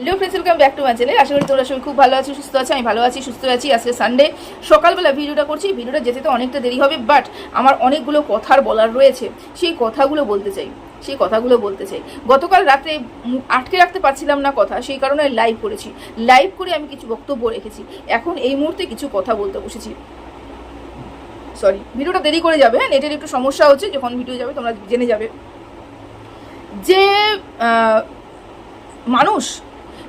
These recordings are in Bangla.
Hello friends welcome back to my channel আশা করি তোমরা সবাই খুব ভালো আছো, সুস্থ আছো, আমি ভালো আছি, সুস্থ আছি। আজকে সানডে সকালবেলা ভিডিওটা করছি, ভিডিওটা যেতে তো অনেকটা দেরি হবে বাট আমার অনেকগুলো কথার বলার রয়েছে। সেই কথাগুলো বলতে চাই, সেই কথাগুলো বলতে চাই। গতকাল রাতে আটকে রাখতে পারছিলাম না কথা, সেই কারণে লাইভ করেছি। লাইভ করে আমি কিছু বক্তব্য রেখেছি। এখন এই মুহূর্তে কিছু কথা বলতে বসেছি। সরি ভিডিওটা দেরি করে যাবে হ্যাঁ নেটের একটু সমস্যা হচ্ছে, যখন ভিডিও যাবে তোমরা জেনে যাবে। যে মানুষ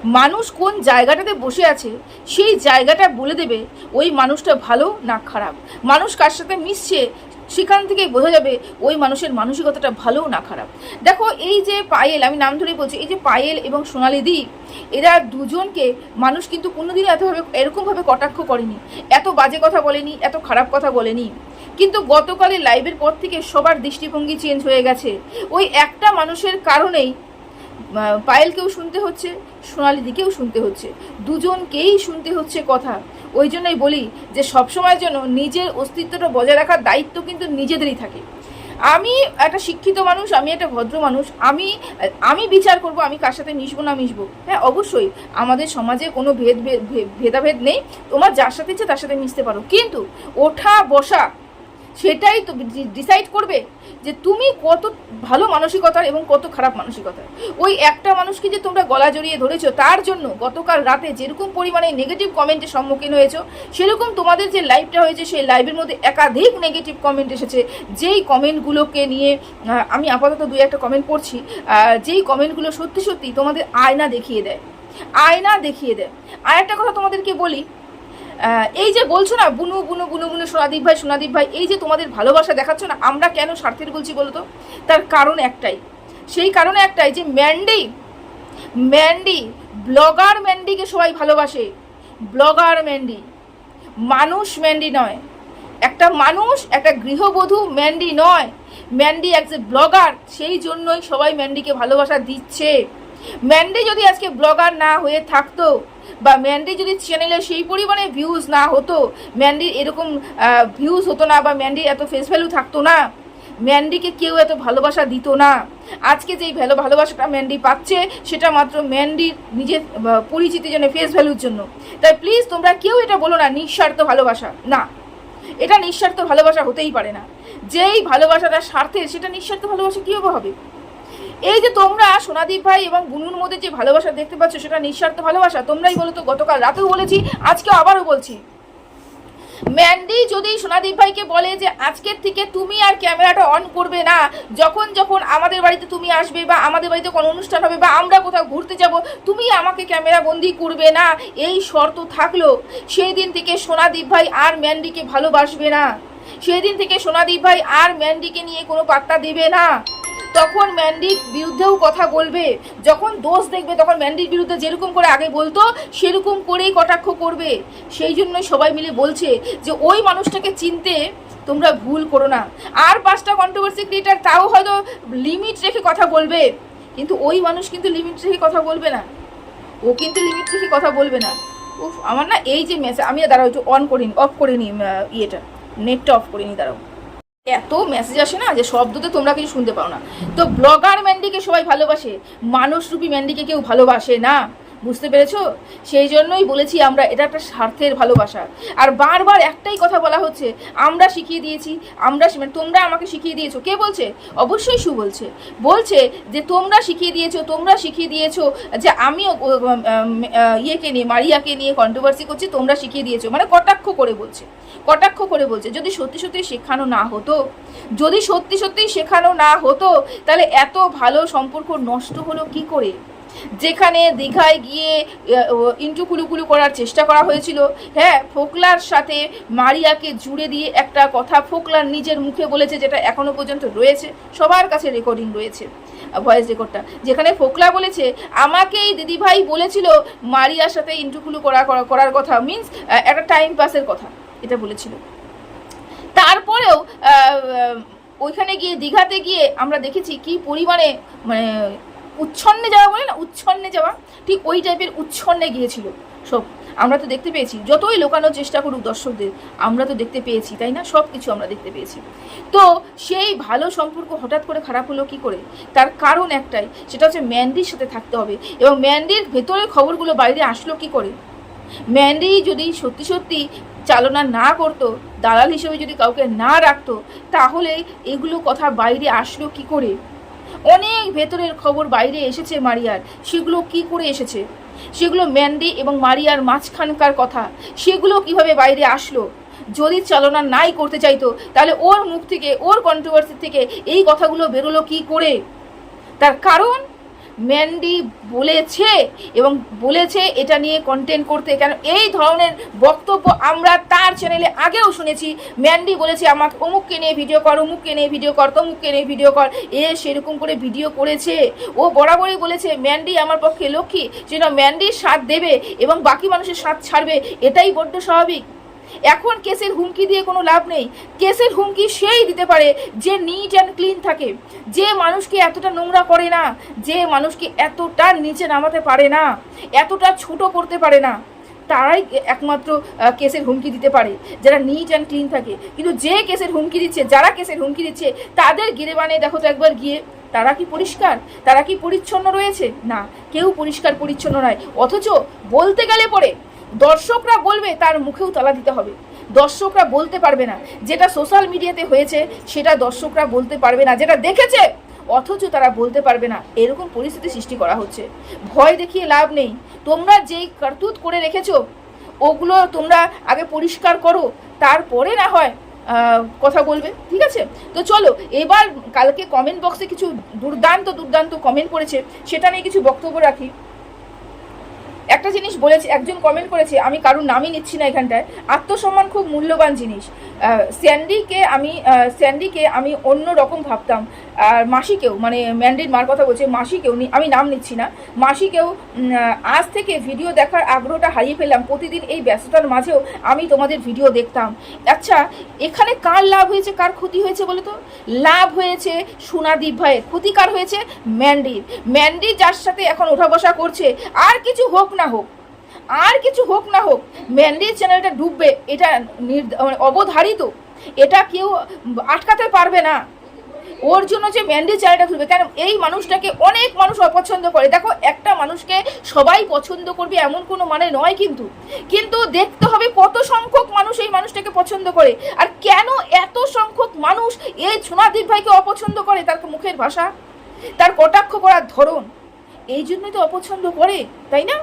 মানুষ কোন জায়গাটাতে বসে আছে, সেই জায়গাটা বলে দেবে ওই মানুষটা ভালো না খারাপ। মানুষ কার সাথে মিশছে, সেখান থেকেই বোঝা যাবে ওই মানুষের মানসিকতাটা ভালো না খারাপ। দেখো, এই যে পায়েল, আমি নাম ধরেই বলছি, এই যে পায়েল এবং সোনালি দি এরা দুজনকে মানুষ কিন্তু কোনোদিনও এতভাবে, এরকমভাবে কটাক্ষ করেনি। এত বাজে কথা বলেনি, এত খারাপ কথা বলেনি। কিন্তু গতকালে লাইভের পর থেকে সবার দৃষ্টিভঙ্গি চেঞ্জ হয়ে গেছে। ওই একটা মানুষের কারণেই পায়েলকেও শুনতে হচ্ছে সোনালি দিকেও শুনতে হচ্ছে। দুজনকেই শুনতে হচ্ছে কথা। ওই জন্যই বলি যে সবসময়ের জন্য নিজের অস্তিত্বটা বজায় রাখার দায়িত্ব কিন্তু নিজেদেরই থাকে। আমি একটা শিক্ষিত মানুষ, আমি একটা ভদ্র মানুষ, আমি আমি বিচার করব, আমি কার সাথে মিশবো না মিশবো। হ্যাঁ অবশ্যই আমাদের সমাজে কোনো ভেদ- ভেদাভেদ নেই। তোমার যার সাথে ইচ্ছে তার সাথে মিশতে পারো। কিন্তু ওঠা বসা সেটাই তো ডিসাইড করবে যে তুমি কত ভালো মানসিকতার এবং কত খারাপ মানসিকতার। ওই একটা মানুষকে যে তোমরা গলা জড়িয়ে ধরেছো, তার জন্য গতকাল রাতে যেরকম পরিমাণে নেগেটিভ কমেন্টের সম্মুখীন হয়েছো, সেরকম তোমাদের যে লাইভটা হয়েছে, সেই লাইভের মধ্যে একাধিক নেগেটিভ কমেন্ট এসেছে। যেই কমেন্টগুলোকে নিয়ে আমি আপাতত দুই একটা কমেন্ট পড়ছি যেই কমেন্টগুলো সত্যি সত্যি তোমাদের আয়না দেখিয়ে দেয়। আয়না দেখিয়ে দেয়। আর একটা কথা তোমাদেরকে বলি এই যে বলছো না, বুনু বুনু বুনু বুনু, সোনাদীপ ভাই সোনাদীপ ভাই, এই যে তোমাদের ভালোবাসা দেখাচ্ছ না, আমরা কেন স্বার্থের বলছি বলো তো? তার কারণ একটাই। সেই কারণে একটাই যে ম্যান্ডি ম্যান্ডি, ব্লগার ম্যান্ডিকে সবাই ভালোবাসে। ব্লগার ম্যান্ডি, মানুষ ম্যান্ডি নয়। একটা মানুষ, একটা গৃহবধূ ম্যান্ডি নয়। ম্যান্ডি এক যে ব্লগার সেই জন্যই সবাই ম্যান্ডিকে ভালোবাসা দিচ্ছে। ম্যান্ডি যদি আজকে ব্লগার না হয়ে থাকতো বা ম্যান্ডি যদি চ্যানেলে সেই পরিমাণে ভিউজ না হতো ম্যান্ডির এরকম ভিউজ হতো না বা ম্যান্ডির এত ফেস ভ্যালু থাকতো না ম্যান্ডিকে কেউ এত ভালোবাসা দিত না। আজকে যেই ভালো ভালোবাসাটা ম্যান্ডি পাচ্ছে, সেটা মাত্র ম্যান্ডির নিজের পরিচিতির জন্য ফেস ভ্যালুর জন্য। তাই প্লিজ তোমরা কেউ এটা বলো না, নিঃস্বার্থ ভালোবাসা। না, এটা নিঃস্বার্থ ভালোবাসা হতেই পারে না। যেই ভালোবাসাটা স্বার্থের সেটা নিঃস্বার্থ ভালোবাসা কীভাবে হবে? এই যে তোমরা সোনাদীপ ভাই এবং বুনুর মধ্যে যে ভালোবাসা দেখতে পাচ্ছ, সেটা নিঃস্বার্থ ভালোবাসা, তোমরাই বলো তো, গতকাল রাতেও বলেছি আজকে আবারও বলছি। ম্যান্ডি যদি সোনাদীপ ভাইকে বলে যে, আজকের থেকে তুমি আর ক্যামেরাটা অন করবে না, যখন যখন আমাদের বাড়িতে তুমি আসবে বা আমাদের বাড়িতে কোনো অনুষ্ঠান হবে বা আমরা কোথাও ঘুরতে যাব, তুমি আমাকে ক্যামেরা বন্দি করবে না? এই শর্ত থাকল। সেই দিন থেকে সোনাদীপ ভাই আর ম্যান্ডিকে ভালোবাসবে না। সেই দিন থেকে সোনাদীপ ভাই আর ম্যান্ডিকে নিয়ে কোনো পাত্তা দেবে না। তখন ম্যান্ডির বিরুদ্ধেও কথা বলবে, যখন দোষ দেখবে, তখন ম্যান্ডির বিরুদ্ধে যেরকম করে আগে বলতো, সেরকম করেই কটাক্ষ করবে। সেই জন্যই সবাই মিলে বলছে যে, ওই মানুষটাকে চিনতে তোমরা ভুল করো না। আর পাঁচটা কন্ট্রোভার্সি ক্রিয়েটার তাও হয়তো লিমিট রেখে কথা বলবে, কিন্তু ওই মানুষ কিন্তু লিমিট রেখে কথা বলবে না। ও কিন্তু লিমিট রেখে কথা বলবে না। উফ, আমার না এই যে মেসেজ আমি দাঁড়াও, একটু অন করিনি অফ করে নি ইয়েটা নেটটা অফ করিনি দাঁড়াও। এত মেসেজ আসে না যে শব্দতে তোমরা কিছু শুনতে পাও না। তো ব্লগার ম্যান্ডিকে সবাই ভালোবাসে, মানুষরূপী ম্যান্ডিকে কেউ ভালোবাসে না। বুঝতে পেরেছ? সেই জন্যই বলেছি আমরা, এটা একটা স্বার্থের ভালোবাসা। আর বারবার একটাই কথা বলা হচ্ছে, আমরা শিখিয়ে দিয়েছি, আমরা মানে তোমরা আমাকে শিখিয়ে দিয়েছ। কে বলছে? অবশ্যই সু বলছে। বলছে যে তোমরা শিখিয়ে দিয়েছ, তোমরা শিখিয়ে দিয়েছ যে আমি ইয়েকে নিয়ে, মারিয়াকে নিয়ে কন্ট্রোভার্সি করছি, তোমরা শিখিয়ে দিয়েছ। মানে কটাক্ষ করে বলছে। কটাক্ষ করে বলছে, যদি সত্যি সত্যি শেখানো না হতো, যদি সত্যি সত্যি শেখানো না হতো, তাহলে এত ভালো সম্পর্ক নষ্ট হলো কি করে? যেখানে দীঘায় গিয়ে ইন্টু কুলুকুলু করার চেষ্টা করা হয়েছিল। হ্যাঁ ফোকলার সাথে মারিয়াকে জুড়ে দিয়ে একটা কথা ফোকলার নিজের মুখে বলেছে, যেটা এখনও পর্যন্ত রয়েছে। সবার কাছে রেকর্ডিং রয়েছে ভয়েস রেকর্ডটা যেখানে ফোকলা বলেছে, আমাকেই দিদিভাই বলেছিল মারিয়ার সাথে ইন্টুকুলু করা, করা- করার কথা। মিন্স একটা টাইম পাসের কথা এটা বলেছিল। তারপরেও ওইখানে গিয়ে দীঘাতে গিয়ে আমরা দেখেছি কি পরিমাণে মানে উচ্ছন্নে যাওয়া বলে না, উচ্ছন্নে যাওয়া, ঠিক ওই টাইপের উচ্ছন্নে গিয়েছিল সব। আমরা তো দেখতে পেয়েছি, যতই লোকানোর চেষ্টা করুক দর্শকদের, আমরা তো দেখতে পেয়েছি, তাই না? সব কিছু আমরা দেখতে পেয়েছি। তো সেই ভালো সম্পর্ক হঠাৎ করে খারাপ হলো কি করে? তার কারণ একটাই, সেটা হচ্ছে ম্যান্ডির সাথে থাকতে হবে এবং ম্যান্ডির ভেতরের খবরগুলো বাইরে আসলো কি করে? ম্যান্ডি যদি সত্যি সত্যি চালনা না করতো, দালাল হিসেবে যদি কাউকে না রাখতো, তাহলে এগুলো কথা বাইরে আসলো কি করে? অনেক ভেতরের খবর বাইরে এসেছে মারিয়ার। সেগুলো কি করে এসেছে? সেগুলো ম্যান্ডি এবং মারিয়ার মাঝখানকার কথা। সেগুলো কীভাবে বাইরে আসলো? যদি চালনা নাই করতে চাইতো, তাহলে ওর মুখ থেকে, ওর কন্ট্রোভার্সি থেকে এই কথাগুলো বেরোলো কি করে? তার কারণ ম্যান্ডি বলেছে এবং বলেছে এটা নিয়ে কন্টেন্ট করতে। কেন? এই ধরনের বক্তব্য আমরা তার চ্যানেলে আগেও শুনেছি। ম্যান্ডি বলেছে, আমাকে অমুককে নিয়ে ভিডিও কর, অমুককে নিয়ে ভিডিও কর, তমুককে নিয়ে ভিডিও কর। এ সেরকম করে ভিডিও করেছে। ও বরাবরই বলেছে ম্যান্ডি আমার পক্ষে লক্ষ্মী, যেন ম্যান্ডির সাথ দেবে এবং বাকি মানুষের সাথ ছাড়বে, এটাই বড্ড স্বাভাবিক। এখন কেসের হুমকি দিয়ে কোনো লাভ নেই। কেসের হুমকি সেই দিতে পারে যে নিট অ্যান্ড ক্লিন থাকে। যে মানুষকে এতটা নোংরা করে না, যে মানুষকে এতটা নিচে নামাতে পারে না, এতটা ছোট করতে পারে না, তারাই একমাত্র কেসের হুমকি দিতে পারে, যারা নিট অ্যান্ড ক্লিন থাকে। কিন্তু যে কেসের হুমকি দিচ্ছে, যারা কেসের হুমকি দিচ্ছে, তাদের গিরে বানে দেখো তো একবার গিয়ে, তারা কি পরিষ্কার? তারা কি পরিচ্ছন্ন রয়েছে? না, কেউ পরিষ্কার পরিচ্ছন্ন নয়। অথচ বলতে গেলে পরে দর্শকরা বলবে তার মুখেও তালা দিতে হবে। দর্শকরা বলতে পারবে না। যেটা সোশ্যাল মিডিয়াতে হয়েছে, সেটা দর্শকরা বলতে পারবে না। যেটা দেখেছে, অথচ তারা বলতে পারবে না। এরকম পরিস্থিতি সৃষ্টি করা হচ্ছে। ভয় দেখিয়ে লাভ নেই। তোমরা যেই কারতুত করে রেখেছো, ওগুলো তোমরা আগে পরিষ্কার করো। তারপরে না হয় কথা বলবে। ঠিক আছে? তো চলো, এবার কালকে কমেন্ট বক্সে কিছু দুর্দান্ত দুর্দান্ত কমেন্ট করেছে। সেটা নিয়ে কিছু বক্তব্য রাখি। একটা জিনিস বলেছে, একজন কমেন্ট করেছে, আমি কারোর নামই নিচ্ছি না এখানটায়, আত্মসম্মান খুব মূল্যবান জিনিস। স্যান্ডিকে আমি স্যান্ডিকে আমি অন্য রকম ভাবতাম, আর মাসিকেও মানে ম্যান্ডির মার কথা বলছে, মাসিকেও আমি নাম নিচ্ছি না, মাসিকেও আজ থেকে ভিডিও দেখার আগ্রহটা হারিয়ে ফেললাম, প্রতিদিন এই ব্যস্ততার মাঝেও আমি তোমাদের ভিডিও দেখতাম। আচ্ছা এখানে কার লাভ হয়েছে, কার ক্ষতি হয়েছে বলো তো? লাভ হয়েছে সোনাদীপ ভাইয়ের ক্ষতি কার হয়েছে ম্যান্ডির ম্যান্ডি যার সাথে এখন ওঠা বসা করছে, আর কিছু হোক না হোক, আর কিছু হোক না হোক ম্যান্ডির চ্যানেলটা ডুববে এটা মানে অবধারিত। এটা কেউ আটকাতে পারবে না। ওর জন্য যে ম্যান্ডি চ্যানেলটা খুলবে, কেন এই মানুষটাকে অনেক মানুষ অপছন্দ করে। দেখো, একটা মানুষকে সবাই পছন্দ করবে এমন কোনো মানে নয় কিন্তু। কিন্তু দেখতে হবে কত সংখ্যক মানুষ এই মানুষটাকে পছন্দ করে। আর কেন এত সংখ্যক মানুষ এই সোনাদীপ ভাইকে অপছন্দ করে? তার মুখের ভাষা, তার কটাক্ষ করার ধরন। এই জন্যই তো অপছন্দ করে, তাই না?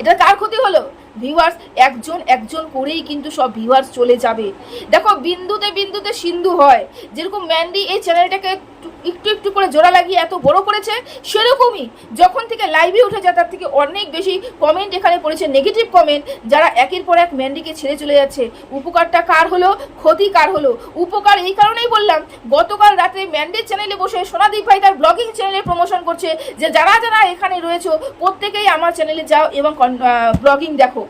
এটা কার ক্ষতি হলো? ভিউয়ার্স একজন একজন করেই কিন্তু সব ভিউয়ার্স চলে যাবে। দেখো, বিন্দুতে বিন্দুতে সিন্ধু হয়। যেরকম ম্যান্ডি এই চ্যানেলটাকে একটু- একটু করে জোড়া লাগিয়ে এত বড় করেছে, সেরকমই যখন থেকে লাইভে উঠে যায় তার থেকে অনেক বেশি কমেন্ট এখানে পড়েছে নেগেটিভ কমেন্ট যারা একের পর এক ম্যান্ডিকে ছেড়ে চলে যাচ্ছে। উপকারটা কার হলো? ক্ষতি কার হলো? উপকার এই কারণেই বললাম, গতকাল রাতে ম্যান্ডির চ্যানেলে বসে সোনাদীপ ভাই তার ব্লগিং চ্যানেলে প্রমোশন করছে। যে যারা যারা এখানে রয়েছে, প্রত্যেকেই আমার চ্যানেলে যাও এবং ব্লগিং দেখো।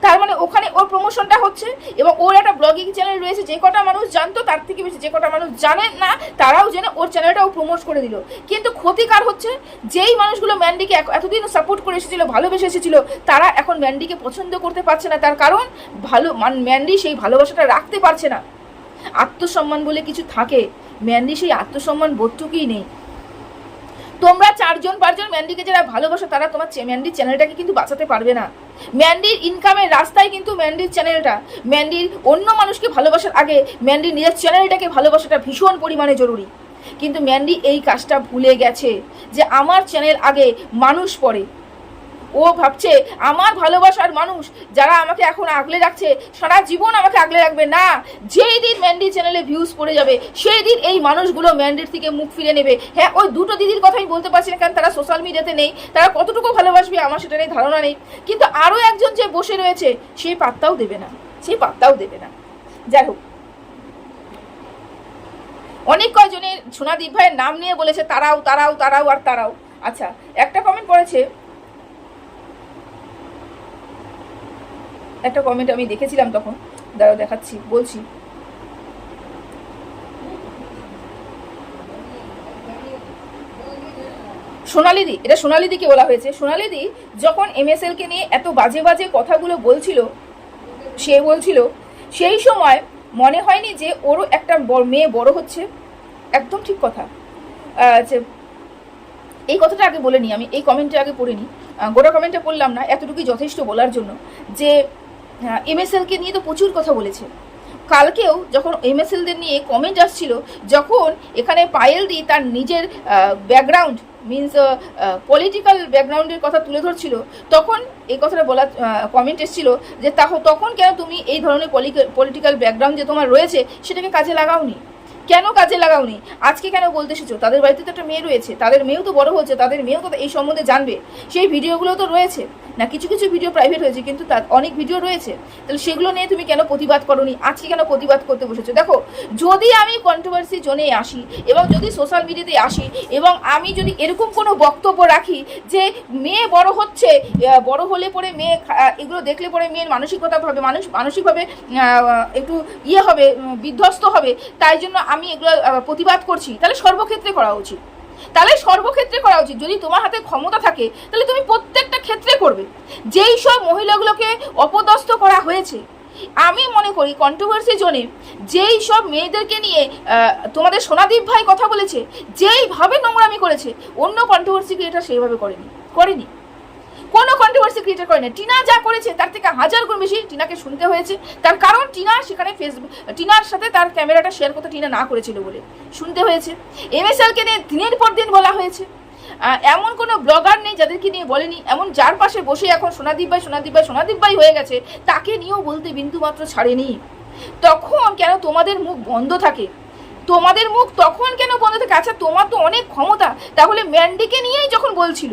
তার মানে ওখানে ওর প্রমোশনটা হচ্ছে এবং ওর একটা ব্লগিং চ্যানেল রয়েছে, যে কটা মানুষ জানতো তার থেকে বেশি, যে কটা মানুষ জানে না, তারাও জেনে ওর চ্যানেলটা ও প্রমোট করে দিল। কিন্তু ক্ষতিকার হচ্ছে যেই মানুষগুলো ম্যান্ডিকে এতদিন সাপোর্ট করে এসেছিল, ভালোবেসে এসেছিল, তারা এখন ম্যান্ডিকে পছন্দ করতে পারছে না। তার কারণ ভালো মান- ম্যান্ডি সেই ভালোবাসাটা রাখতে পারছে না। আত্মসম্মান বলে কিছু থাকে। ম্যান্ডি সেই আত্মসম্মান বোধটুকুই নেই। তোমরা চারজন পাঁচজন ম্যান্ডিকে যারা ভালোবাসো, তারা তোমার ম্যান্ডির চ্যানেলটাকে কিন্তু বাঁচাতে পারবে না। ম্যান্ডির ইনকামের রাস্তায় কিন্তু ম্যান্ডির চ্যানেলটা, ম্যান্ডির অন্য মানুষকে ভালোবাসার আগে ম্যান্ডির নিজের চ্যানেলটাকে ভালোবাসাটা ভীষণ পরিমাণে জরুরি। কিন্তু ম্যান্ডি এই কাজটা ভুলে গেছে যে আমার চ্যানেল আগে মানুষ পড়ে। ও ভাবছে, আমার ভালোবাসার মানুষ যারা আমাকে এখন আগলে রাখছে, সারা জীবন আমাকে আগলে রাখবে। না, যেই দিন ম্যান্ডি চ্যানেলে ভিউজ পড়ে যাবে, সেই দিন এই মানুষগুলো ম্যান্ডির থেকে মুখ ফিরে নেবে। হ্যাঁ ওই দুটো দিদির কথাই বলতে পারছি না, কারণ তারা সোশ্যাল মিডিয়াতে নেই, তারা কতটুকু ভালোবাসবে আমার সেটা নিয়ে ধারণা নেই। কিন্তু আরও একজন যে বসে রয়েছে সেই পাত্তাও দেবে না সেই পাত্তাও দেবে না। যাই হোক। অনেক কয়জনের সোনাদীপ ভাইয়ের নাম নিয়ে বলেছে, তারাও তারাও তারাও আর তারাও। আচ্ছা একটা কমেন্ট করেছে একটা কমেন্ট আমি দেখেছিলাম তখন। দাঁড়াও দেখাচ্ছি, বলছি। সোনালিদি, এটা সোনালিদিকে বলা হয়েছে। সোনালিদি যখন এম এস এমএসএলকে নিয়ে এত বাজে বাজে কথাগুলো বলছিল, সে বলছিল, সেই সময় মনে হয়নি যে ওরও একটা মেয়ে বড় হচ্ছে। একদম ঠিক কথা। যে এই কথাটা আগে বলে নিই আমি, এই কমেন্টটা আগে পড়ে গোটা কমেন্টটা পড়লাম না, এতটুকুই যথেষ্ট বলার জন্য যে এমএসএলকে নিয়ে তো প্রচুর কথা বলেছে। কালকেও যখন এমএসএলদের নিয়ে কমেন্ট আসছিল, যখন এখানে পায়েল দি তার নিজের ব্যাকগ্রাউন্ড মিনস পলিটিক্যাল ব্যাকগ্রাউন্ডের কথা তুলে ধরছিল, তখন এই কথাটা বলা কমেন্ট এসেছিল যে তাহ, তখন কেন তুমি এই ধরনের পলিটিক্যাল ব্যাকগ্রাউন্ড যে তোমার রয়েছে, সেটাকে কাজে লাগাওনি? কেন কাজে লাগাওনি? আজকে কেন বলতে এসেছ? তাদের বাড়িতে তো একটা মেয়ে রয়েছে, তাদের মেয়েও তো বড় হচ্ছে তাদের মেয়েও তো এই সম্বন্ধে জানবে। সেই ভিডিওগুলো তো রয়েছে। না, কিছু কিছু ভিডিও প্রাইভেট হয়েছে, কিন্তু তার অনেক ভিডিও রয়েছে। তাহলে সেগুলো নিয়ে তুমি কেন প্রতিবাদ করনি? আজকে কেন প্রতিবাদ করতে বসেছো? দেখো, যদি আমি কন্ট্রোভার্সি জোনে আসি এবং যদি সোশ্যাল মিডিয়াতে আসি এবং আমি যদি এরকম কোনো বক্তব্য রাখি যে মেয়ে বড় হচ্ছে বড় হলে পরে মেয়ে এগুলো দেখলে পরে মেয়ের মানসিকতা হবে মানুষ, মানসিকভাবে একটু ইয়ে হবে বিধ্বস্ত হবে, তাই জন্য আমি এগুলো প্রতিবাদ করছি, তাহলে সর্বক্ষেত্রে করা উচিত। তাহলে সর্বক্ষেত্রে করা উচিত। যদি তোমার হাতে ক্ষমতা থাকে, তাহলে তুমি প্রত্যেকটা ক্ষেত্রে করবে। যেই সব মহিলাগুলোকে অপদস্থ করা হয়েছে, আমি মনে করি কন্ট্রোভার্সি জোনে যেই সব মেয়েদেরকে নিয়ে তোমাদের সোনাদীপ ভাই কথা বলেছে, যেইভাবে নোংরামি করেছে, অন্য কন্ট্রোভার্সি এটা সেইভাবে করেনি করেনি। কোনো কন্ট্রোভার্সি ক্রিয়েটার করে না টিনা যা করেছে, তার থেকে হাজার গুণ বেশি টিনাকে শুনতে হয়েছে। তার কারণ টিনা সেখানে ফেসবুক টিনার সাথে তার ক্যামেরাটা শেয়ার করতে টিনা না করেছিল বলে শুনতে হয়েছে। এমএসএলকে নিয়ে দিনের পর দিন বলা হয়েছে। এমন কোনো ব্লগার নেই যাদেরকে নিয়ে বলেনি। এমন যার পাশে বসে এখন সোনাদীপ ভাই সোনাদীপ ভাই সোনাদীপ ভাই হয়ে গেছে, তাকে নিয়েও বলতে বিন্দু মাত্র ছাড়েনি। তখন কেন তোমাদের মুখ বন্ধ থাকে? তোমাদের মুখ তখন কেন বন্ধ থাকে? আচ্ছা তোমার তো অনেক ক্ষমতা, তাহলে ম্যান্ডিকে নিয়েই যখন বলছিল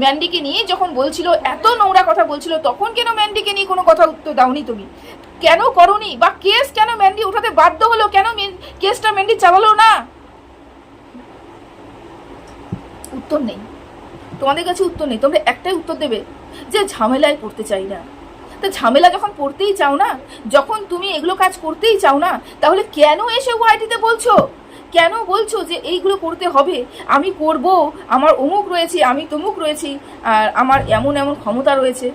ম্যান্ডিকে নিয়ে যখন বলছিল, এত নোংরা কথা বলছিল, তখন কেন ম্যান্ডিকে নিয়ে কোনো কথা উত্তর দাওনি তুমি? কেন করনি? বা কেস কেন ম্যান্ডি উঠাতে বাধ্য হলো? কেন কেসটা ম্যান্ডি চালালো না? উত্তর নেই। তোমাদের কাছে উত্তর নেই। তোমরা একটাই উত্তর দেবে, যে ঝামেলায় পড়তে চাই না। তা ঝামেলা যখন পড়তেই চাও না, যখন তুমি এগুলো কাজ করতেই চাও না, তাহলে কেন এসে ওয়াইটিতে বলছো? কেন বলছো যে এইগুলো করতে হবে? আমি করব, আমার অমুক রয়েছে, আমি তমুক রয়েছি, আর আমার এমন এমন ক্ষমতা রয়েছে।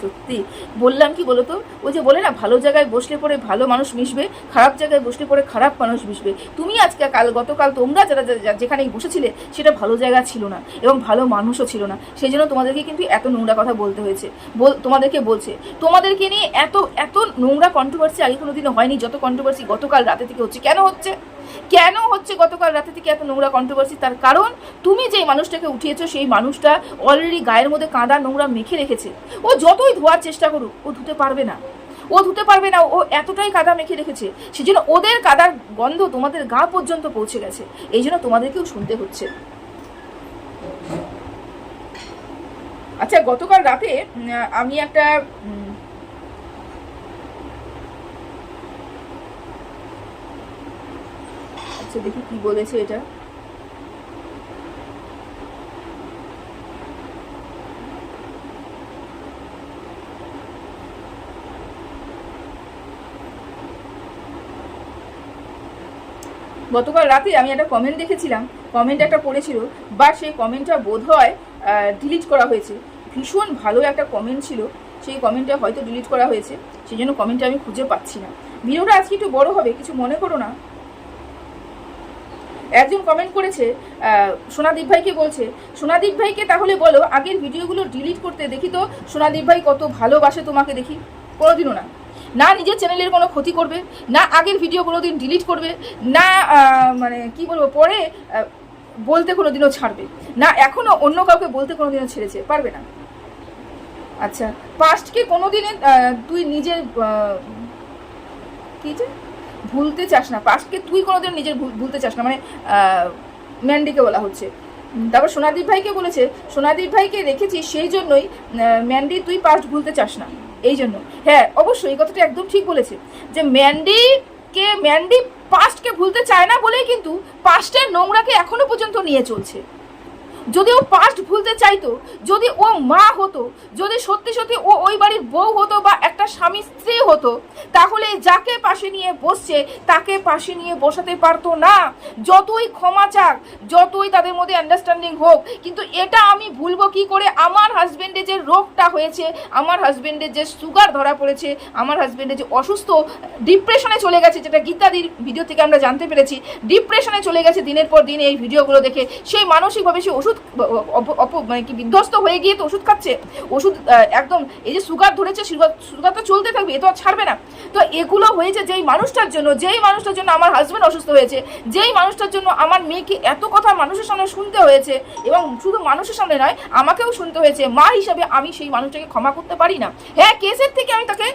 সত্যি। বললাম কি বলতো? ওই যে বলে না, ভালো জায়গায় বসলে পরে ভালো মানুষ মিশবে, খারাপ জায়গায় বসলে পরে খারাপ মানুষ মিশবে। তুমি আজকে কাল, গতকাল তোমরা যারা যেখানে বসেছিলে, সেটা ভালো জায়গা ছিল না এবং ভালো মানুষও ছিল না। সেই জন্য তোমাদেরকে কিন্তু এত নোংরা কথা বলতে হয়েছে। বল, তোমাদেরকে বলছে, তোমাদেরকে নিয়ে এত এত নোংরা কন্ট্রোভার্সি আগে কোনো দিনও হয়নি। যত কন্ট্রোভার্সি গতকাল রাতে থেকে হচ্ছে, কেন হচ্ছে? কেন হচ্ছে গতকাল রাতে থেকে এত নোংরা কন্ট্রোভার্সি তার কারণ তুমি যে মানুষটাকে উঠিয়েছো, সেই মানুষটা অলরেডি গায়ের মধ্যে কাঁদা নোংরা মেখে রেখেছে। ও যতই ধোয়ার চেষ্টা করুক, ও ধুতে পারবে না। ও ধুতে পারবে না, ও এতটাই কাদা মেখে রেখেছে। সেজন্য ওদের কাদার গন্ধ তোমাদের গা পর্যন্ত পৌঁছে গেছে। এই জন্য তোমাদেরকেও শুনতে হচ্ছে। আচ্ছা গতকাল রাতে আমি একটা আচ্ছা দেখি কি বলেছে এটা। গতকাল রাতে আমি একটা কমেন্ট দেখেছিলাম কমেন্ট একটা পড়েছিল, বা সেই কমেন্টটা বোধ হয় ডিলিট করা হয়েছে। ভীষণ ভালো একটা কমেন্ট ছিল, সেই কমেন্টটা হয়তো ডিলিট করা হয়েছে, সেই জন্য কমেন্টটা আমি খুঁজে পাচ্ছি না। ভিডিওটা আজকে একটু বড় হবে, কিছু মনে করো না। একজন কমেন্ট করেছে সোনাদীপ ভাইকে বলছে সোনাদীপ ভাইকে তাহলে বলো আগের ভিডিওগুলো ডিলিট করতে দেখি তো সোনাদীপ ভাই কত ভালোবাসে তোমাকে দেখি কোনোদিনও না। না নিজের চ্যানেলের কোনো ক্ষতি করবে না আগের ভিডিও কোনোদিন ডিলিট করবে না মানে কি বলব পরে বলতে কোনোদিনও ছাড়বে না এখনও অন্য কাউকে বলতে কোনোদিনও ছেড়েছে পারবে না। আচ্ছা পাস্টকে কোনোদিনে আহ, তুই নিজের কি যে? ভুলতে চাস না পাস্টকে তুই কোনোদিন নিজের ভুল- ভুলতে চাস না মানে ম্যান্ডিকে বলা হচ্ছে। তারপর সোনাদীপ ভাইকে বলেছে, সোনাদীপ ভাইকে রেখেছি সেই জন্যই ম্যান্ডি তুই পাস্ট ভুলতে চাস না, এই জন্য। হ্যাঁ অবশ্যই এই কথাটা একদম ঠিক বলেছে, যে ম্যান্ডিকে, ম্যান্ডি পাস্টকে ভুলতে চায় না বলেই কিন্তু পাস্টের নোংরাকে এখনও পর্যন্ত নিয়ে চলছে। যদি ও পাস্ট ভুলতে চাইতো, যদি ও মা হতো, যদি সত্যি সত্যি ও ওই বাড়ির বউ হতো বা একটা স্বামী স্ত্রী হতো, তাহলে যাকে পাশে নিয়ে বসছে, তাকে পাশে নিয়ে বসাতে পারতো না। যতই ক্ষমা চাক, যতই তাদের মধ্যে আন্ডারস্ট্যান্ডিং হোক, কিন্তু এটা আমি ভুলবো কি করে? আমার হাজব্যান্ডের যে রোগটা হয়েছে, আমার হাজব্যান্ডের যে সুগার ধরা পড়েছে, আমার হাজব্যান্ডের যে অসুস্থ ডিপ্রেশনে চলে গেছে, যেটা গীতাদির ভিডিও থেকে আমরা জানতে পেরেছি ডিপ্রেশনে চলে গেছে দিনের পর দিন এই ভিডিওগুলো দেখে, সেই মানসিকভাবে সে ওষুধ অপ- মানে কি বিধ্বস্ত হয়ে গিয়ে তো ওষুধ খাচ্ছে। ওষুধ একদম এই যে সুগার ধরেছে, সুগার তো চলতে থাকবে, এ তো আর ছাড়বে না। তো এগুলো হয়েছে যেই মানুষটার জন্য, যেই মানুষটার জন্য আমার হাজবেন্ড অসুস্থ হয়েছে, যেই মানুষটার জন্য আমার মেয়েকে এত কথা মানুষের সামনে শুনতে হয়েছে, এবং শুধু মানুষের সামনে নয়, আমাকেও শুনতে হয়েছে। মা হিসাবে আমি সেই মানুষটাকে ক্ষমা করতে পারি না। হ্যাঁ কেসের থেকে আমি তাকে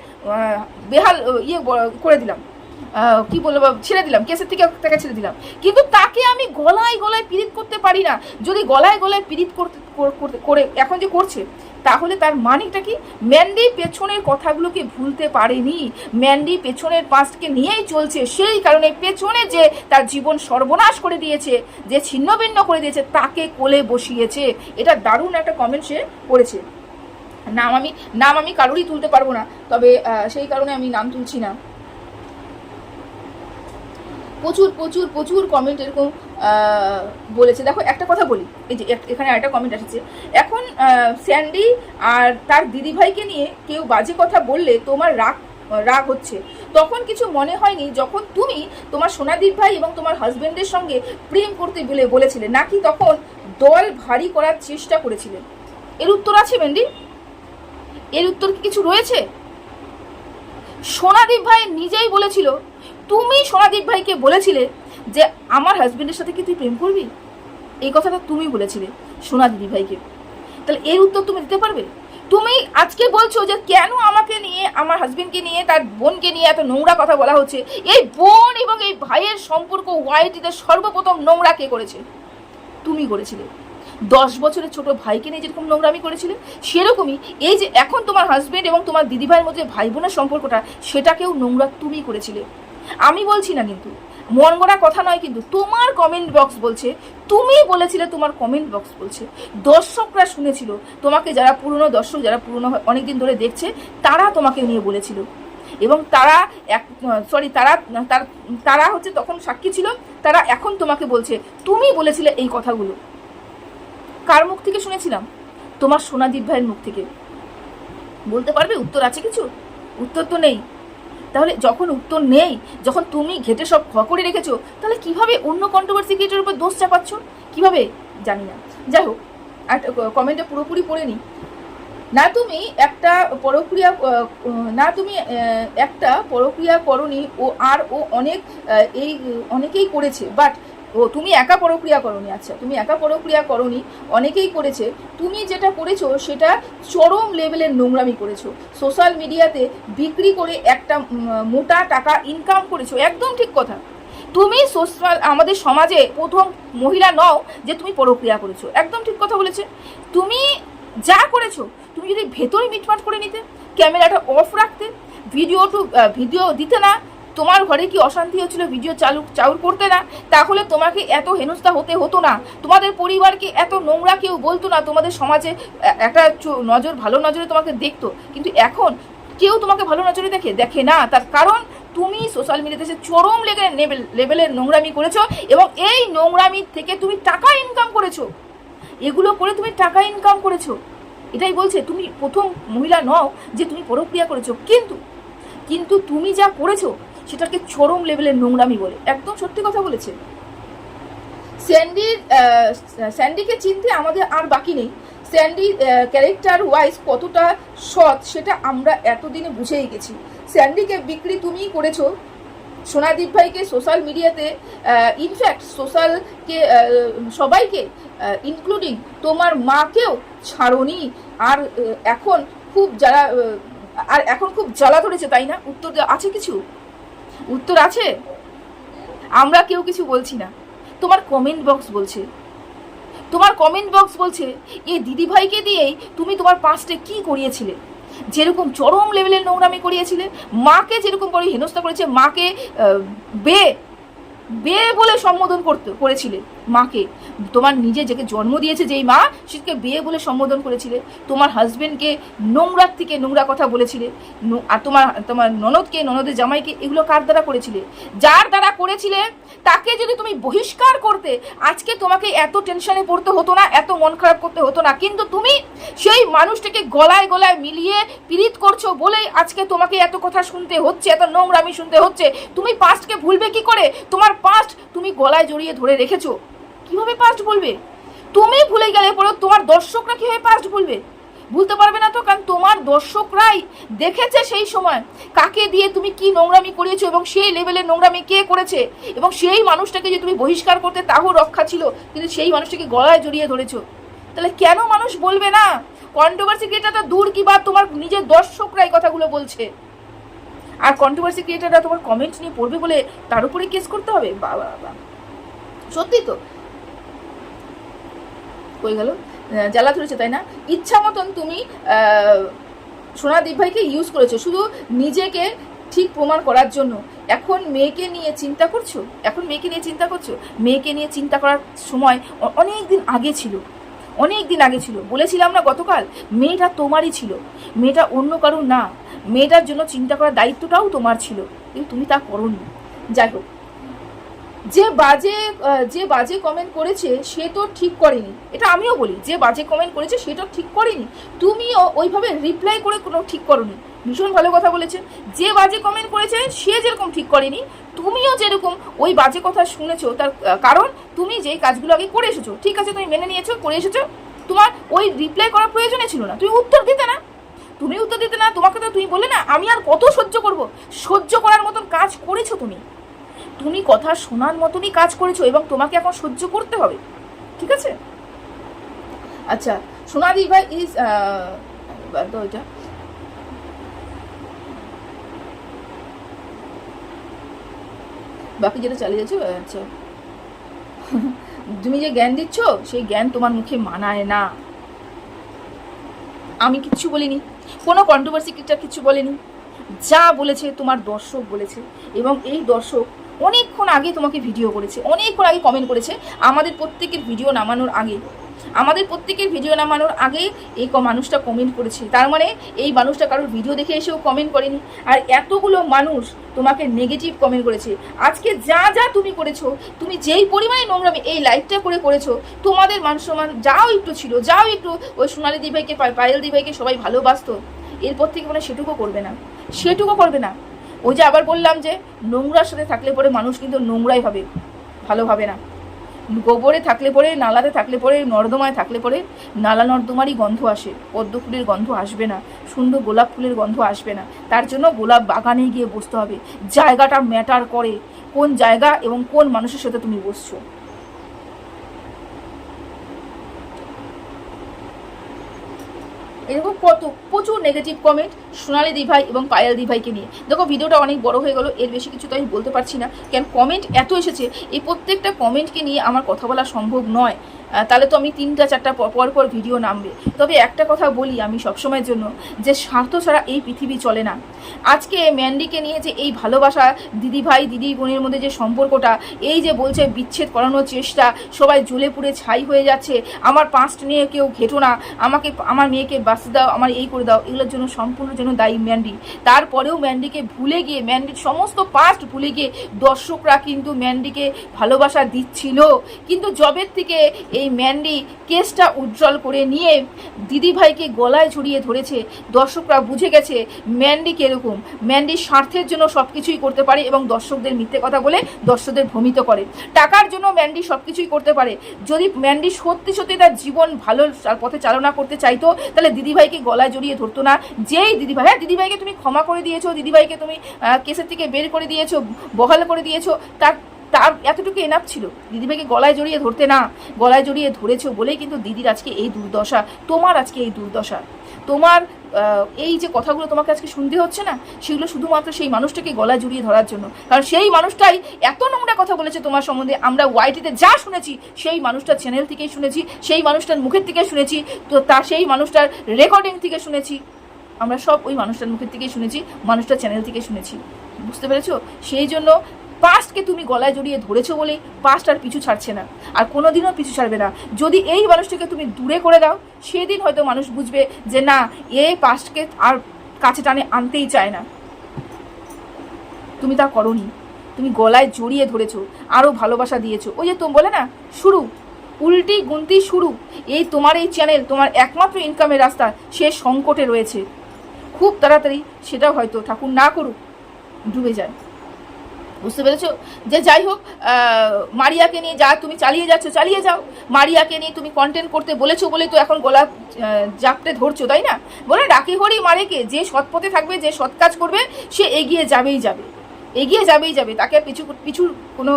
বেহাল ইয়ে করে দিলাম। কি বলব ছেড়ে দিলাম, কেসের থেকে তাকে ছেড়ে দিলাম। কিন্তু তাকে আমি গলায় গলায় পীড়িত করতে পারি না। যদি গলায় গলায় পীড়িত করতে, করে এখন যে করছে, তাহলে তার মানেটা কি? ম্যান্ডি পেছনের কথাগুলোকে ভুলতে পারেনি। ম্যান্ডি পেছনের পাঁচকে নিয়েই চলছে। সেই কারণে পেছনে যে তার জীবন সর্বনাশ করে দিয়েছে, যে ছিন্নভিন্ন করে দিয়েছে, তাকে কোলে বসিয়েছে। এটা দারুণ একটা কমেন্ট সে করেছে। নাম আমি নাম আমি কারোরই তুলতে পারব না। তবে সেই কারণে আমি নাম তুলছি না। প্রচুর প্রচুর প্রচুর কমেন্ট এরকম বলেছে। দেখো, একটা কথা বলি। এই যে এখানে একটা কমেন্ট এসেছে এখন স্যান্ডি আর তার দিদিভাইকে নিয়ে কেউ বাজে কথা বললে তোমার রাগ রাগ হচ্ছে। তখন কিছু মনে হয়নি যখন তুমি তোমার সোনাদীপ ভাই এবং তোমার হাজবেন্ডের সঙ্গে প্রেম করতে বলে, বলেছিলে। নাকি তখন দল ভারী করার চেষ্টা করেছিলে? এর উত্তর আছে মেন্ডি এর উত্তর কি কিছু রয়েছে? সোনাদীপ ভাই নিজেই বলেছিল তুমি সোনাদীপ ভাইকে বলেছিলে যে আমার হাজবেন্ডের সাথে কি তুই প্রেম করবি? এই কথাটা তুমি বলেছিলে সোনাদিদি ভাইকে। তাহলে এর উত্তর তুমি দিতে পারবে? তুমি আজকে বলছো যে কেন আমাকে নিয়ে, আমার হাজবেন্ডকে নিয়ে, তার বোনকে নিয়ে এত নোংরা কথা বলা হচ্ছে? এই বোন এবং এই ভাইয়ের সম্পর্ক ওয়াইটিতে সর্বপ্রথম নোংরা কে করেছে? তুমি করেছিলে। দশ বছরের ছোট ভাইকে নিয়ে যেরকম নোংরামি করেছিলে, সেরকমই এই যে এখন তোমার হাজবেন্ড এবং তোমার দিদিভাইয়ের মধ্যে ভাই বোনের সম্পর্কটা, সেটাকেও নোংরা তুমি করেছিলে। আমি বলছি না কিন্তু। মন গড়া কথা নয় কিন্তু, তোমার কমেন্ট বক্স বলছে, তুমি বলেছিলে তোমার কমেন্ট বক্স বলছে। দর্শকরা শুনেছিল, তোমাকে যারা পুরনো দর্শক, যারা পুরনো অনেকদিন ধরে দেখছে, তারা তোমাকে নিয়ে বলেছিল। এবং তারা এক সরি তারা, তার- তারা হচ্ছে তখন সাক্ষী ছিল, তারা এখন তোমাকে বলছে, তুমি বলেছিলে এই কথাগুলো। কার মুখ থেকে শুনেছিলাম? তোমার সোনাদীপ ভাইয়ের মুখ থেকে। বলতে পারবে? উত্তর আছে কিছু? উত্তর তো নেই। তাহলে যখন উত্তর নেই, যখন তুমি ঘেটে সব খ করে রেখেছো, তাহলে কীভাবে অন্য কন্ট্রোভার্সি ক্রিয়েটের উপর দোষ চাপাচ্ছ? কীভাবে? জানি না। যাই হোক একটা কমেন্টটা পুরোপুরি পড়ে নিই। না তুমি একটা পরক্রিয়া না তুমি একটা পরক্রিয়া করনি ও আর ও অনেক এই, অনেকেই করেছে বাট ও, তুমি একা পরক্রিয়া করনি আচ্ছা তুমি একা পরক্রিয়া করনি, অনেকেই করেছে। তুমি যেটা করেছ, সেটা চরম লেভেলের নোংরামি করেছ। সোশ্যাল মিডিয়াতে বিক্রি করে একটা মোটা টাকা ইনকাম করেছ, একদম ঠিক কথা। তুমি সোশ্যাল, আমাদের সমাজে প্রথম মহিলা নও যে তুমি পরক্রিয়া করেছ, একদম ঠিক কথা বলেছে। তুমি যা করেছ, তুমি যদি ভেতরে মিটমাট করে নিতে, ক্যামেরাটা অফ রাখতে ভিডিও টু ভিডিও দিতে না তোমার ঘরে কি অশান্তি হচ্ছিল ভিডিও চালু চাউর করতে না? তাহলে তোমাকে এত হেনস্থা হতে হতো না। তোমাদের পরিবারকে এত নোংরা কেউ বলতো না, তোমাদের সমাজে একটা নজর, ভালো নজরে তোমাকে দেখতো। কিন্তু এখন কেউ তোমাকে ভালো নজরে দেখে দেখে না। তার কারণ তুমি সোশ্যাল মিডিয়াতে এসে চরম লেভেল লেভেলের নোংরামি করেছ এবং এই নোংরামি থেকে তুমি টাকা ইনকাম করেছ। এগুলো করে তুমি টাকা ইনকাম করেছ। এটাই বলছে, তুমি প্রথম মহিলা নও যে তুমি পরক্রিয়া করেছ। কিন্তু কিন্তু তুমি যা করেছ সেটাকে চরম লেভেলের নোংরামি বলে। একদম সত্যি কথা বলেছে। স্যান্ডির স্যান্ডিকে চিনতে আমাদের আর বাকি নেই। স্যান্ডি ক্যারেক্টার ওয়াইজ কতটা সৎ সেটা আমরা এতদিনে বুঝেই গেছি। স্যান্ডিকে বিক্রি তুমিই করেছ। সোনাদীপ ভাইকে সোশ্যাল মিডিয়াতে ইনফ্যাক্ট সোশ্যালকে সবাইকে ইনক্লুডিং তোমার মাকেও ছাড়নি। আর এখন খুব যারা আর এখন খুব জ্বালা ধরেছে, তাই না? উত্তর আছে কিছু? উত্তর আছে? আমরা কেউ কিছু বলছি না। তোমার কমেন্ট বক্স বলছে। তোমার কমেন্ট বক্স বলছে এই দিদিভাইকে দিয়েই তুমি তোমার পাঁচটে কি করিয়েছিলে? যেরকম চরম লেভেলের নোংরামি করিয়েছিলে, মাকে যেরকম করে হেনস্থা করেছে, মাকে বে বে বলে সম্বোধন করতে, করেছিলে, মাকে। তোমার নিজে যাকে জন্ম দিয়েছে যেই মা, সেকে বিয়ে বলে সম্বোধন করেছিলে। তোমার হাজবেন্ডকে নোংরার থেকে নোংরা কথা বলেছিলে। আর তোমার তোমার ননদকে, ননদের জামাইকে এগুলো কার দ্বারা করেছিলে? যার দ্বারা করেছিলে? তাকে যদি তুমি বহিষ্কার করতে, আজকে তোমাকে এত টেনশনে পড়তে হতো না, এত মন খারাপ করতে হতো না। কিন্তু তুমি সেই মানুষটাকে গলায় গলায় মিলিয়ে পীড়িত করছ বলেই আজকে তোমাকে এত কথা শুনতে হচ্ছে, এত নোংরামি শুনতে হচ্ছে। তুমি পাস্টকে ভুলবে কি করে? তোমার পাস্ট তুমি গলায় জড়িয়ে ধরে রেখেছো। কীভাবে পাস্ট বলবে? তুমি ভুলে গেলে পরে তোমার দর্শকরা কীভাবে পাস্ট বলবে? ভুলতে পারবে না তো, কারণ তোমার দর্শকরাই দেখেছে সেই সময় কাকে দিয়ে তুমি কি নোংরামি করিয়েছো এবং সেই লেভেলের নোংরামি কে করেছে এবং সেই মানুষটাকে যে তুমি বহিষ্কার করতে তাও রক্ষা ছিল, কিন্তু সেই মানুষটাকে গলায় জড়িয়ে ধরেছো। তাহলে কেন মানুষ বলবে না? কন্ট্রোভার্সি ক্রিয়েটারটা দূর কি বা তোমার নিজের দর্শকরা এই কথাগুলো বলছে? আর কন্ট্রোভার্সি ক্রিয়েটাররা তোমার কমেন্ট নিয়ে পড়বে বলে তার উপরে কেস করতে হবে? বাবা বাবা। সত্যি তো? কই গেল? জ্বালা ধরেছে, তাই না? ইচ্ছা মতন তুমি সোনাদীপ ভাইকে ইউজ করেছ শুধু নিজেকে ঠিক প্রমাণ করার জন্য। এখন মেয়েকে নিয়ে চিন্তা করছ? এখন মেয়েকে নিয়ে চিন্তা করছ? মেয়েকে নিয়ে চিন্তা করার সময় অনেক দিন আগে ছিল। অনেক দিন আগে ছিল। বলেছিলাম না গতকাল, মেয়েটা তোমারই ছিল। মেয়েটা অন্য কারোর না। মেয়েটার জন্য চিন্তা করার দায়িত্বটাও তোমার ছিল। কিন্তু তুমি তা করোনি। যাই হোক যে বাজে যে বাজে কমেন্ট করেছে, সে তো ঠিক করেনি। এটা আমিও বলি, যে বাজে কমেন্ট করেছে, সে তো ঠিক করেনি। তুমিও ওইভাবে রিপ্লাই করে কোনো ঠিক করনি। ভীষণ ভালো কথা বলেছে। যে বাজে কমেন্ট করেছে, সে যেরকম ঠিক করেনি। তুমিও যেরকম ওই বাজে কথা শুনেছো, তার কারণ তুমি যেই কাজগুলো আগে করে এসেছ, ঠিক আছে, তুমি মেনে নিয়েছো, করে এসেছ, তোমার ওই রিপ্লাই করার প্রয়োজনে ছিল না। তুমি উত্তর দিতে না। তুমি উত্তর দিতে না, তোমাকে তো তুমি বলে না, আমি আর কত সহ্য করব? সহ্য করার মতন কাজ করেছ তুমি। তুমি কথা শোনার মতনই কাজ করেছ এবং তোমাকে এখন সহ্য করতে হবে, ঠিক আছে? আচ্ছা সোনাদি ভাই ইজ বাকি যেটা চালিয়ে যাচ্ছে আচ্ছা। তুমি যে জ্ঞান দিচ্ছ, সেই জ্ঞান তোমার মুখে মানায় না। আমি কিচ্ছু বলিনি, কোনো কন্ট্রোভার্সি কিছু বলেনি। যা বলেছে তোমার দর্শক বলেছে, এবং এই দর্শক অনেকক্ষণ আগে তোমাকে ভিডিও করেছে, অনেকক্ষণ আগে কমেন্ট করেছে, আমাদের প্রত্যেকের ভিডিও নামানোর আগে। আমাদের প্রত্যেকের ভিডিও নামানোর আগে এই মানুষটা কমেন্ট করেছে। তার মানে এই মানুষটা কারোর ভিডিও দেখে এসেও কমেন্ট করেনি। আর এতগুলো মানুষ তোমাকে নেগেটিভ কমেন্ট করেছে। আজকে যা যা তুমি করেছ, তুমি যেই পরিমাণে নোংরামি এই লাইভটা করে করেছ, তোমাদের মান সম্মান যাও একটু ছিল, যাও একটু ওই সোনালি দিভাইকে পায়েল দিভাইকে সবাই ভালোবাসত, এরপর থেকে মানে সেটুকু করবে না। সেটুকু করবে না। ওই যে আবার বললাম যে নোংরার সাথে থাকলে পরে মানুষ কিন্তু নোংরাই হবে, ভালো হবে না। গোবরে থাকলে পরে, নালাতে থাকলে পরে, নর্দমায় থাকলে পরে নালা নর্দমারই গন্ধ আসে, পদ্ম ফুলের গন্ধ আসবে না সুন্দর গোলাপ ফুলের গন্ধ আসবে না। তার জন্য গোলাপ বাগানে গিয়ে বসতে হবে। জায়গাটা ম্যাটার করে, কোন জায়গা এবং কোন মানুষের সাথে তুমি বসছো। এরকম কত, প্রচুর নেগেটিভ কমেন্ট সোনালি দিভাই এবং পায়েল দিভাইকে নিয়ে। দেখো ভিডিওটা অনেক বড় হয়ে গেল, এর বেশি কিছু তো আমি বলতে পারছি না। কেন কমেন্ট এত এসেছে, এই প্রত্যেকটা কমেন্টকে নিয়ে আমার কথা বলা সম্ভব নয়। তাহলে তো আমি তিনটা, চারটা পর পর ভিডিও নামবে। তবে একটা কথা বলি আমি সবসময়ের জন্য, যে স্বার্থ ছাড়া এই পৃথিবী চলে না। আজকে ম্যান্ডিকে নিয়ে যে এই ভালোবাসা দিদি ভাই দিদি বোনের মধ্যে যে সম্পর্কটা, এই যে বলছে বিচ্ছেদ করানোর চেষ্টা, সবাই জ্বলে পুড়ে ছাই হয়ে যাচ্ছে, আমার পাঁচট নিয়ে কেউ ঘেটো না, আমাকে, আমার মেয়েকে বাঁচতে দাও, আমার এই করে দাও, এগুলোর জন্য সম্পূর্ণ জন্য দায়ী ম্যান্ডি। তারপরেও ম্যান্ডিকে ভুলে গিয়ে, ম্যান্ডির সমস্ত পাস্ট ভুলে গিয়ে, দর্শকরা কিন্তু ম্যান্ডিকে ভালোবাসা দিচ্ছিল। কিন্তু জবের থেকে এই ম্যান্ডি কেসটা উজ্জ্বল করে নিয়ে দিদিভাইকে গলায় ঝুড়িয়ে ধরেছে। দর্শকরা বুঝে গেছে ম্যান্ডি কীরকম। ম্যান্ডি স্বার্থের জন্য সব কিছুই করতে পারে এবং দর্শকদের মিথ্যে কথা বলে দর্শকদের ভ্রমিত করে। টাকার জন্য ম্যান্ডি সব কিছুই করতে পারে। যদি ম্যান্ডি সত্যি সত্যি তার জীবন ভালো পথে চালনা করতে চাইতো, তাহলে দিদিভাইকে গলায় জড়িয়ে ধরতো না। যেই দিদিভাই হ্যাঁ দিদিভাইকে তুমি ক্ষমা করে দিয়েছ, দিদিভাইকে তুমি কেসের থেকে বের করে দিয়েছ, বহাল করে দিয়েছ, তার তার এতটুকু এনাফ ছিল। দিদিভাইকে গলায় জড়িয়ে ধরতে না, গলায় জড়িয়ে ধরেছো বলেই কিন্তু দিদির আজকে এই দুর্দশা, তোমার আজকে এই দুর্দশা। তোমার এই যে কথাগুলো তোমাকে আজকে শুনতে হচ্ছে না, সেগুলো শুধুমাত্র সেই মানুষটাকে গলায় জড়িয়ে ধরার জন্য। কারণ সেই মানুষটাই এত নোংরা কথা বলেছে তোমার সম্বন্ধে, আমরা ওয়াইটিতে যা শুনেছি, সেই মানুষটার চ্যানেল থেকেই শুনেছি, সেই মানুষটার মুখের থেকে শুনেছি, তো তা সেই মানুষটার রেকর্ডিং থেকে শুনেছি। আমরা সব ওই মানুষটার মুখের থেকেই শুনেছি, মানুষটার চ্যানেল থেকে শুনেছি। বুঝতে পেরেছ? সেই জন্য পাস্টকে তুমি গলায় জড়িয়ে ধরেছো বলেই পাস্ট আর পিছু ছাড়ছে না। আর কোনোদিনও পিছু ছাড়বে না। যদি এই মানুষটিকে তুমি দূরে করে দাও, সেদিন হয়তো মানুষ বুঝবে যে না, এ পাস্টকে আর কাছে টানে আনতেই চায় না। তুমি তা করনি। তুমি গলায় জড়িয়ে ধরেছো আরও ভালোবাসা দিয়েছ। ওই যে তুমি বলে না, শুরু। উল্টি গুনতি শুরু। এই তোমার এই চ্যানেল তোমার একমাত্র ইনকামের রাস্তা, সে সংকটে রয়েছে। খুব তাড়াতাড়ি সেটাও হয়তো ঠাকুর না করুক, ডুবে যায়। বুঝতে পেরেছ? যে যাই হোক মারিয়াকে নিয়ে যা, তুমি চালিয়ে যাচ্ছ, চালিয়ে যাও। মারিয়াকে নিয়ে তুমি কন্টেন্ট করতে বলেছ বলে তো এখন গলা জাপটে ধরছো, তাই না? বলে ডাকি হরি মারেকে যে সৎ পথে থাকবে, যে সৎ কাজ করবে, সে এগিয়ে যাবেই যাবে। এগিয়ে যাবেই যাবে। তাকে পিছু পিছু কোনো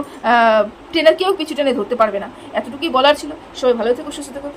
টেনে কেউ পিছু টেনে ধরতে পারবে না। এতটুকুই বলার ছিল। সবাই ভালো থেকো, সুস্থ থেকো।